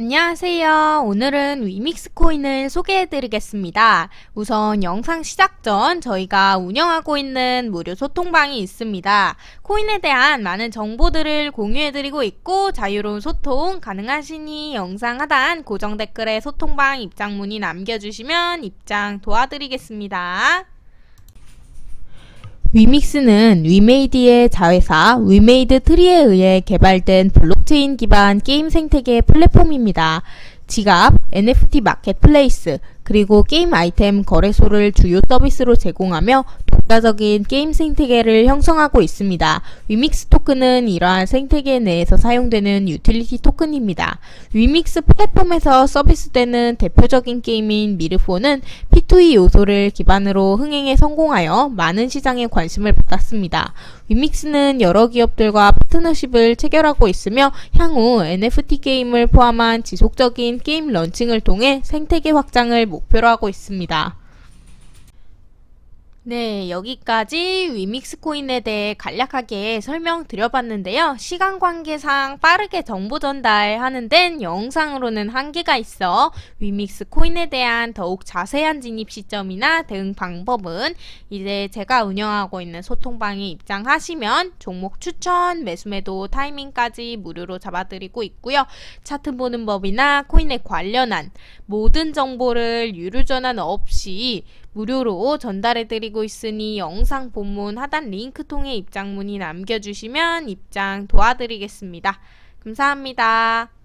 안녕하세요. 오늘은 위믹스 코인을 소개해 드리겠습니다. 우선 영상 시작 전 저희가 운영하고 있는 무료 소통방이 있습니다. 코인에 대한 많은 정보들을 공유해 드리고 있고 자유로운 소통 가능하시니 영상 하단 고정 댓글에 소통방 입장 문의 남겨주시면 입장 도와드리겠습니다. 위믹스는 위메이드의 자회사 위메이드 트리에 의해 개발된 블록체인 기반 게임 생태계 플랫폼입니다. 지갑, NFT 마켓플레이스, 그리고 게임 아이템 거래소를 주요 서비스로 제공하며 독자적인 게임 생태계를 형성하고 있습니다. 위믹스 토큰은 이러한 생태계 내에서 사용되는 유틸리티 토큰입니다. 위믹스 플랫폼에서 서비스되는 대표적인 게임인 미르포는 P2E 요소를 기반으로 흥행에 성공하여 많은 시장에 관심을 받았습니다. 위믹스는 여러 기업들과 파트너십을 체결하고 있으며 향후 NFT 게임을 포함한 지속적인 게임 런칭을 통해 생태계 확장을 목표로 하고 있습니다. 네, 여기까지 위믹스 코인에 대해 간략하게 설명드려봤는데요. 시간 관계상 빠르게 정보 전달하는 데는 영상으로는 한계가 있어 위믹스 코인에 대한 더욱 자세한 진입 시점이나 대응 방법은 이제 제가 운영하고 있는 소통방에 입장하시면 종목 추천, 매수매도 타이밍까지 무료로 잡아드리고 있고요. 차트 보는 법이나 코인에 관련한 모든 정보를 유료 전환 없이 무료로 전달해드리고 있으니 영상 본문 하단 링크 통해 입장 문의 남겨주시면 입장 도와드리겠습니다. 감사합니다.